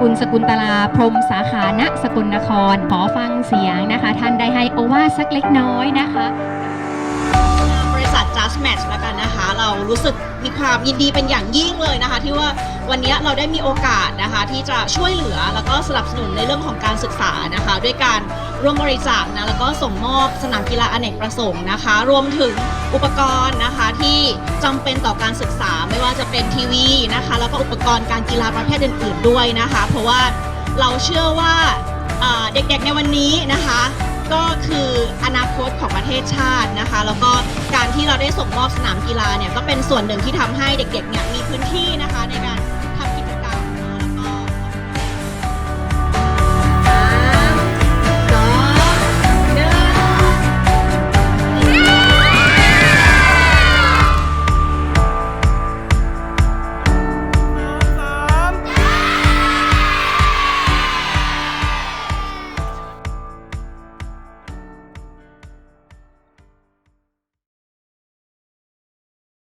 คุณสกุลตลาพรมสาขาณสกลนคร ขอฟังเสียงนะคะ ท่านได้ให้โอวาสักเล็กน้อยนะคะ Just Match แล้วกันนะคะ เรารู้สึกมีความยินดีเป็นอย่างยิ่งเลยนะคะ ที่ว่าวันนี้เราได้มีโอกาสนะคะที่จะช่วยเหลือแล้วก็สนับสนุนในเรื่องของการศึกษานะคะ ด้วยการร่วมบริจาคนะแล้วก็ส่งมอบสนามกีฬาอเนกประสงค์นะคะ รวมถึงอุปกรณ์นะคะที่จำเป็นต่อการศึกษาไม่ว่าจะเป็นทีวีนะคะ แล้วก็อุปกรณ์การกีฬาประเภทอื่น ๆ ด้วยนะคะ เพราะว่าเราเชื่อว่าเด็กๆในวันนี้นะคะ ก็คืออนาคตของประเทศชาตินะคะ แล้วก็การที่เราได้ส่งมอบสนามกีฬาเนี่ยก็เป็นส่วนหนึ่งที่ทำให้เด็กๆเนี่ยมีพื้นที่นะคะในการ